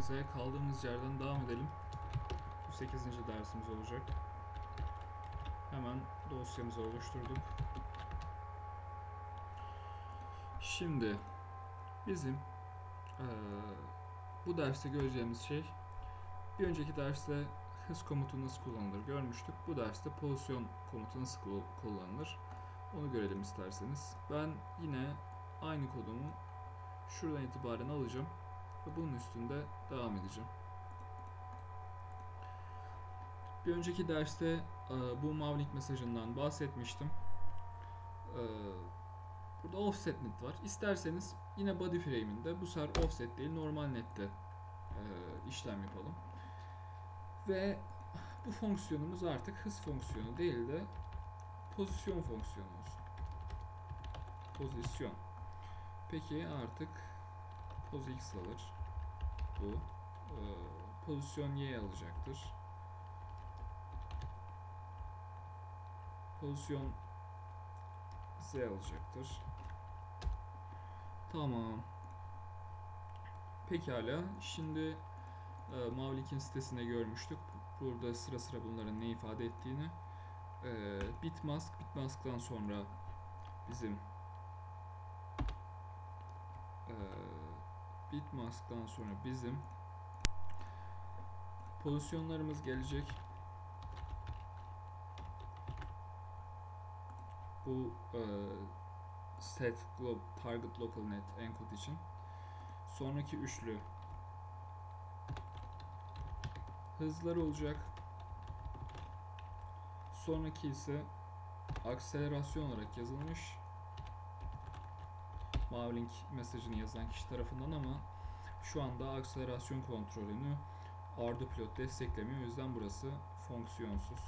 dersimize kaldığımız yerden devam edelim. Bu 8. dersimiz olacak. Hemen dosyamızı oluşturduk. Şimdi bizim eee, bu derste göreceğimiz şey bir önceki derste hız komutu nasıl kullanılır görmüştük. Bu derste pozisyon komutu nasıl kul- kullanılır onu görelim isterseniz. Ben yine aynı kodumu şuradan itibaren alacağım ve bunun üstünde devam edeceğim. Bir önceki derste e, bu Mavlink mesajından bahsetmiştim. E, burada offset net var. İsterseniz yine body frame'inde bu sefer offset değil normal nette e, işlem yapalım. Ve bu fonksiyonumuz artık hız fonksiyonu değil de pozisyon fonksiyonu olsun. Pozisyon. Peki artık poz x alır. Bu. Ee, pozisyon y alacaktır. Pozisyon z alacaktır. Tamam. Pekala. Şimdi e, Mavlink'in sitesinde görmüştük. Burada sıra sıra bunların ne ifade ettiğini. E, bitmask, bitmask'tan sonra bizim bitmask'tan sonra bizim pozisyonlarımız gelecek. Bu e, set glo- target local net encode için. Sonraki üçlü hızlar olacak. Sonraki ise akselerasyon olarak yazılmış. Mavlink mesajını yazan kişi tarafından ama şu anda akselerasyon kontrolünü Ardo Pilot desteklemiyor. O yüzden burası fonksiyonsuz.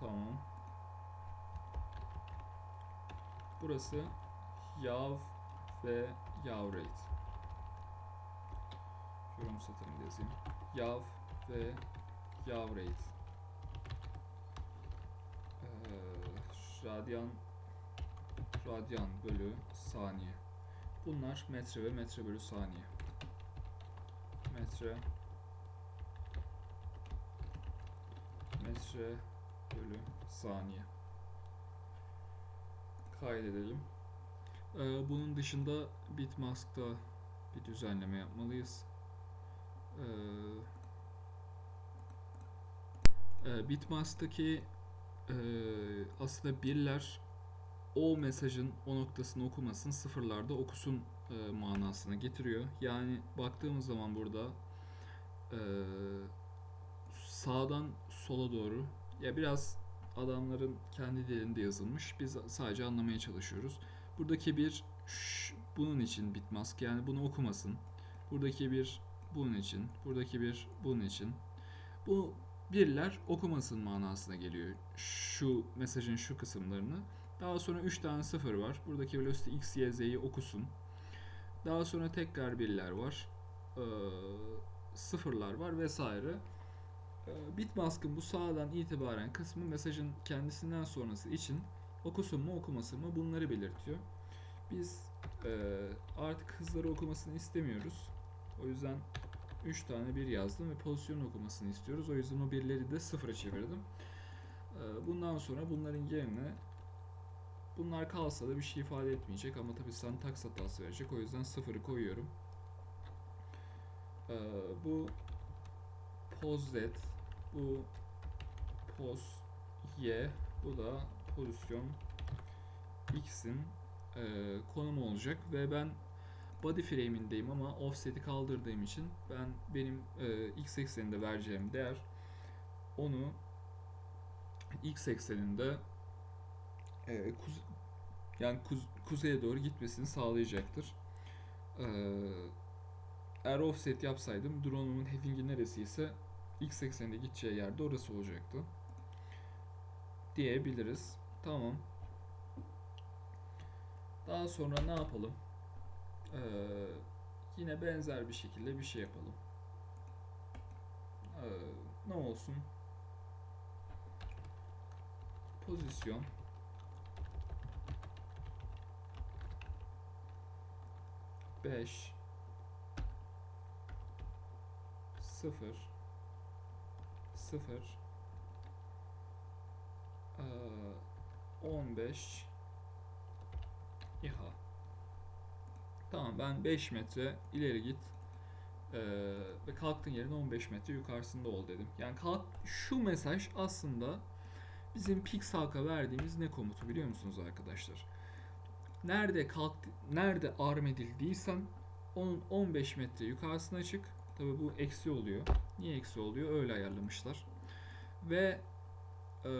Tamam. Burası yav ve yav rate. Yorum satırını yazayım. Yav ve yav rate. Ee, radyan radyan bölü saniye. Bunlar metre ve metre bölü saniye. Metre metre bölü saniye. Kaydedelim. Ee, bunun dışında Bitmask'ta bir düzenleme yapmalıyız. Ee, e, Bitmask'taki e, aslında birler o mesajın o noktasını okumasın, sıfırlarda okusun e, manasına getiriyor. Yani baktığımız zaman burada e, sağdan sola doğru ya biraz adamların kendi dilinde yazılmış. Biz sadece anlamaya çalışıyoruz. Buradaki bir ş- bunun için bitmask yani bunu okumasın. Buradaki bir bunun için, buradaki bir bunun için. Bu birler okumasın manasına geliyor. Şu mesajın şu kısımlarını. Daha sonra 3 tane sıfır var. Buradaki velocity x, y, z'yi okusun. Daha sonra tekrar birler var. Ee, sıfırlar var vesaire. Ee, Bitmask'ın bu sağdan itibaren kısmı mesajın kendisinden sonrası için okusun mu okumasın mı bunları belirtiyor. Biz e, artık hızları okumasını istemiyoruz. O yüzden 3 tane bir yazdım ve pozisyon okumasını istiyoruz. O yüzden o birleri de sıfıra çevirdim. Ee, bundan sonra bunların yerine bunlar kalsa da bir şey ifade etmeyecek ama tabii sentaks hatası verecek. O yüzden sıfırı koyuyorum. Ee, bu z, bu poz y, bu da pozisyon x'in e, konumu olacak ve ben body frame'indeyim ama offset'i kaldırdığım için ben benim e, x ekseninde vereceğim değer onu x ekseninde e, kuz- yani kuz- kuzeye doğru gitmesini sağlayacaktır. E, eğer offset yapsaydım drone'umun heading'i neresiyse x ekseninde gideceği yerde orası olacaktı. Diyebiliriz. Tamam. Daha sonra ne yapalım? Ee, yine benzer bir şekilde bir şey yapalım. Ee, ne olsun? Pozisyon. 5 0 0 eee, 15 İHA Tamam ben 5 metre ileri git eee, ve kalktığın yerin 15 metre yukarısında ol dedim. Yani kalk şu mesaj aslında bizim Pixalk'a verdiğimiz ne komutu biliyor musunuz arkadaşlar? Nerede kalk nerede arm edildiysen onun 15 metre yukarısına çık. Tabi bu eksi oluyor. Niye eksi oluyor? Öyle ayarlamışlar. Ve eee,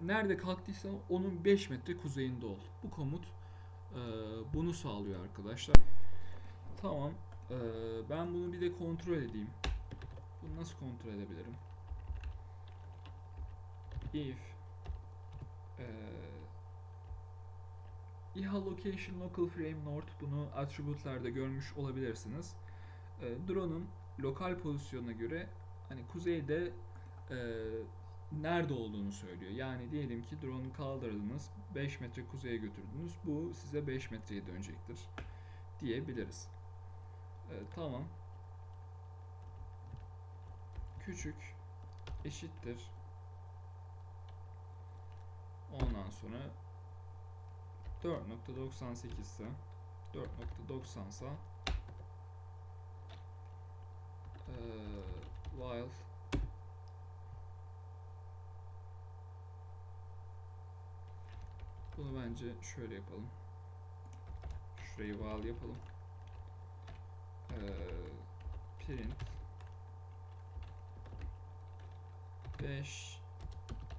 nerede kalktıysan onun 5 metre kuzeyinde ol. Bu komut eee, bunu sağlıyor arkadaşlar. Tamam. eee, ben bunu bir de kontrol edeyim. Bunu nasıl kontrol edebilirim? If eee İHA Location Local Frame North bunu attribute'larda görmüş olabilirsiniz. Drone'un lokal pozisyonuna göre hani kuzeyde nerede olduğunu söylüyor. Yani diyelim ki drone'u kaldırdınız, 5 metre kuzeye götürdünüz. Bu size 5 metreye dönecektir diyebiliriz. E, tamam. Küçük eşittir. Ondan sonra 4.98 ise 4.90 ise eee, while bunu bence şöyle yapalım. Şurayı while yapalım. Eee, print 5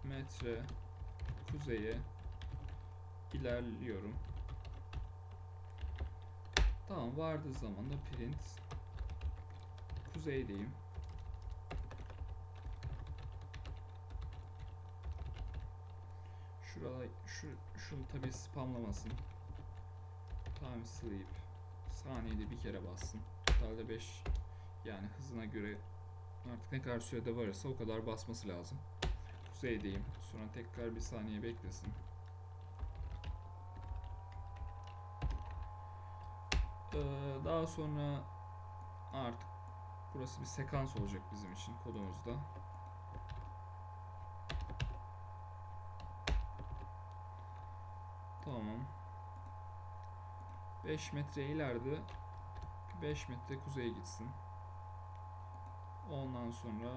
metre kuzeye ilerliyorum. Tamam vardığı zaman da print kuzeydeyim. Şurada şu şunu tabi spamlamasın. Time sleep saniyede bir kere bassın. Totalde 5 yani hızına göre artık ne kadar sürede varırsa o kadar basması lazım. Kuzeydeyim. Sonra tekrar bir saniye beklesin. Ee, daha sonra artık burası bir sekans olacak bizim için kodumuzda. Tamam. 5 metre ileride 5 metre kuzeye gitsin. Ondan sonra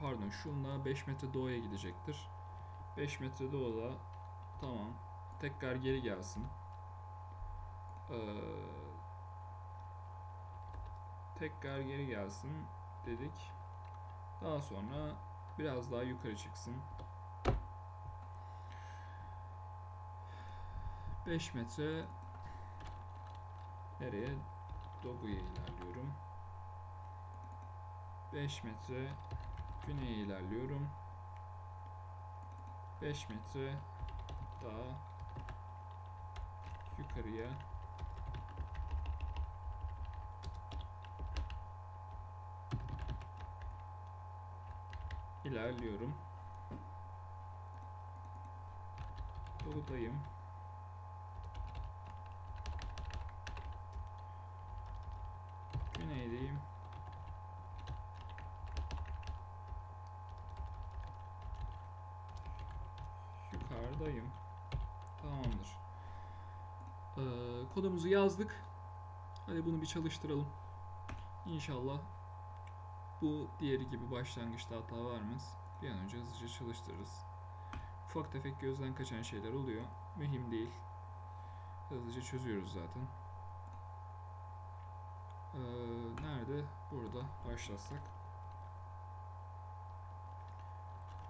pardon şunla 5 metre doğuya gidecektir. 5 metre doğuda tamam. Tekrar geri gelsin. Ee, tekrar geri gelsin dedik. Daha sonra biraz daha yukarı çıksın. 5 metre nereye? Doğuya ilerliyorum. 5 metre güneye ilerliyorum. 5 metre daha yukarıya ilerliyorum. Doğudayım. Güneydeyim. Yukarıdayım. Tamamdır. Ee, kodumuzu yazdık. Hadi bunu bir çalıştıralım. İnşallah bu diğeri gibi başlangıçta hata vermez. Bir an önce hızlıca çalıştırırız. Ufak tefek gözden kaçan şeyler oluyor. Mühim değil. Hızlıca çözüyoruz zaten. Ee, nerede? Burada başlatsak.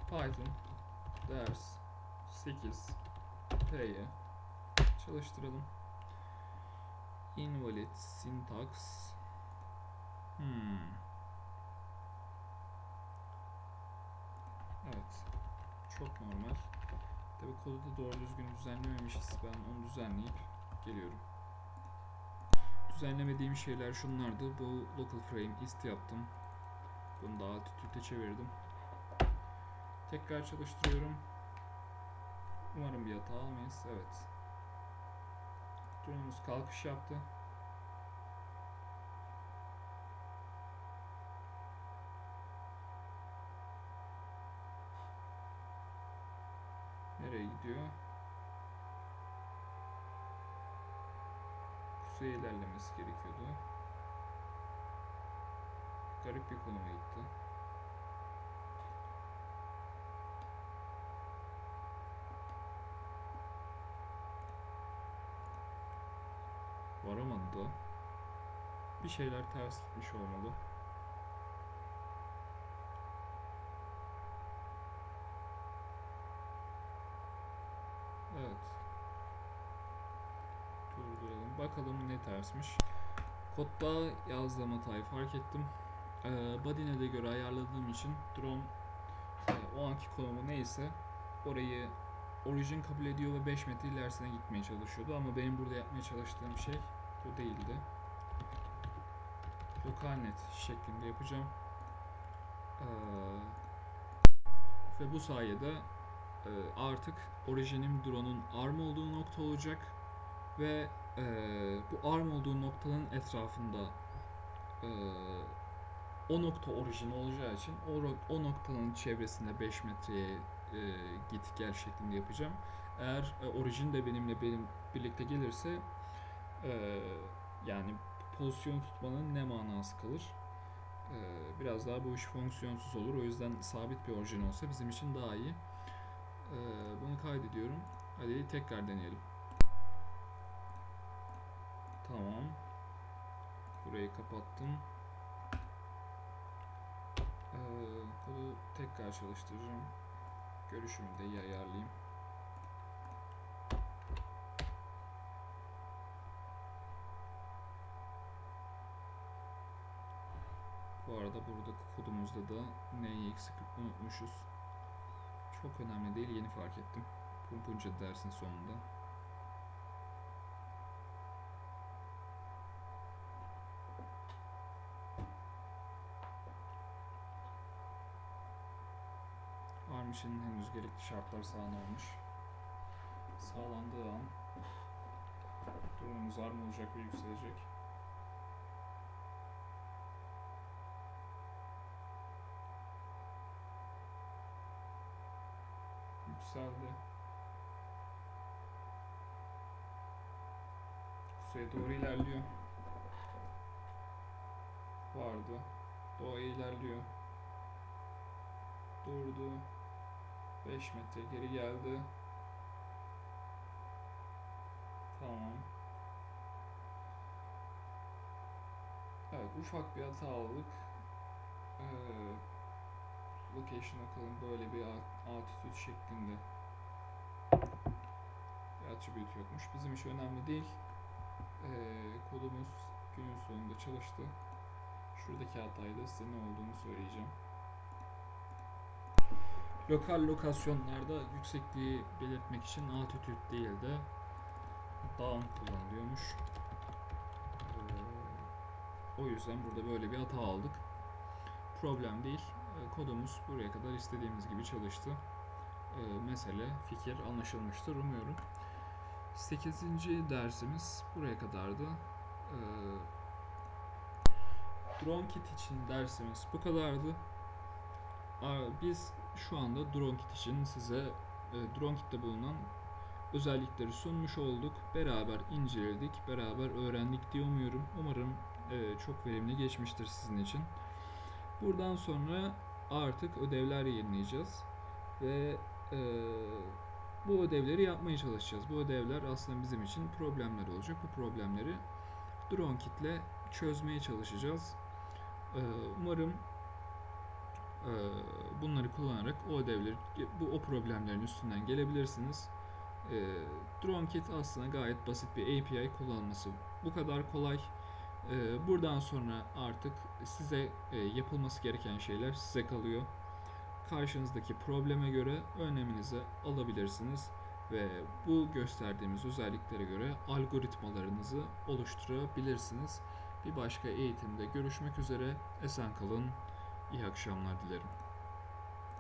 Python ders 8 P'ye çalıştıralım. Invalid syntax hmm. Evet. Çok normal. Tabi kodu da doğru düzgün düzenlememişiz. Ben onu düzenleyip geliyorum. Düzenlemediğim şeyler şunlardı. Bu local frame ist yaptım. Bunu daha tütüte çevirdim. Tekrar çalıştırıyorum. Umarım bir hata almayız. Evet. Drone'umuz kalkış yaptı. Nereye gidiyor? Kuzeye ilerlemesi gerekiyordu. Garip bir konuma gitti. Varamadı da. Bir şeyler ters gitmiş olmalı. Evet. Bakalım ne tersmiş. Kodda yazdığım hatayı fark ettim. Ee, Body'ne de göre ayarladığım için drone e, o anki konumu neyse orayı origin kabul ediyor ve 5 metre ilerisine gitmeye çalışıyordu ama benim burada yapmaya çalıştığım şey bu değildi. Lokal net şeklinde yapacağım. Ee, ve bu sayede e, artık orijinim drone'un arm olduğu nokta olacak ve e, bu arm olduğu noktanın etrafında e, o nokta orijin olacağı için o, o noktanın çevresinde 5 metreye e, git gel şeklinde yapacağım. Eğer e, orijin de benimle benim birlikte gelirse e, yani pozisyon tutmanın ne manası kalır? E, biraz daha bu iş fonksiyonsuz olur. O yüzden sabit bir orijin olsa bizim için daha iyi. E, bunu kaydediyorum. Hadi tekrar deneyelim. Tamam. Burayı kapattım. Ee, kodu tekrar çalıştıracağım. Görüşümü de iyi ayarlayayım. Bu arada burada kodumuzda da neyi eksik unutmuşuz. Çok önemli değil, yeni fark ettim. Bunca dersin sonunda. Armış'ın henüz gerekli şartlar sağlanmamış. Sağlandığı an durumumuz arm olacak ve yükselecek. Yükseldi. Kuzeye doğru ilerliyor. Vardı. Doğuya ilerliyor. Durdu. 5 metre geri geldi. Tamam. Evet ufak bir hata aldık. Ee, location bakalım böyle bir altitude şeklinde bir attribute yokmuş. Bizim için önemli değil. Ee, kodumuz günün sonunda çalıştı. Şuradaki hatayı size ne olduğunu söyleyeceğim. Lokal lokasyonlarda yüksekliği belirtmek için altitude değil de down kullanılıyormuş. Ee, o yüzden burada böyle bir hata aldık. Problem değil. Ee, kodumuz buraya kadar istediğimiz gibi çalıştı. Ee, mesele, fikir anlaşılmıştır umuyorum. 8. dersimiz buraya kadardı. Drone kit için dersimiz bu kadardı. Biz şu anda drone kit için size e, drone kitte bulunan özellikleri sunmuş olduk. Beraber inceledik, beraber öğrendik diye umuyorum. Umarım e, çok verimli geçmiştir sizin için. Buradan sonra artık ödevler yayınlayacağız ve e, bu ödevleri yapmaya çalışacağız. Bu ödevler aslında bizim için problemler olacak. Bu problemleri drone kitle çözmeye çalışacağız. E, umarım bunları kullanarak o ödevleri, bu o problemlerin üstünden gelebilirsiniz. E, drone kit aslında gayet basit bir API kullanması. Bu kadar kolay. E, buradan sonra artık size e, yapılması gereken şeyler size kalıyor. Karşınızdaki probleme göre önleminizi alabilirsiniz ve bu gösterdiğimiz özelliklere göre algoritmalarınızı oluşturabilirsiniz. Bir başka eğitimde görüşmek üzere. Esen kalın. İyi akşamlar dilerim.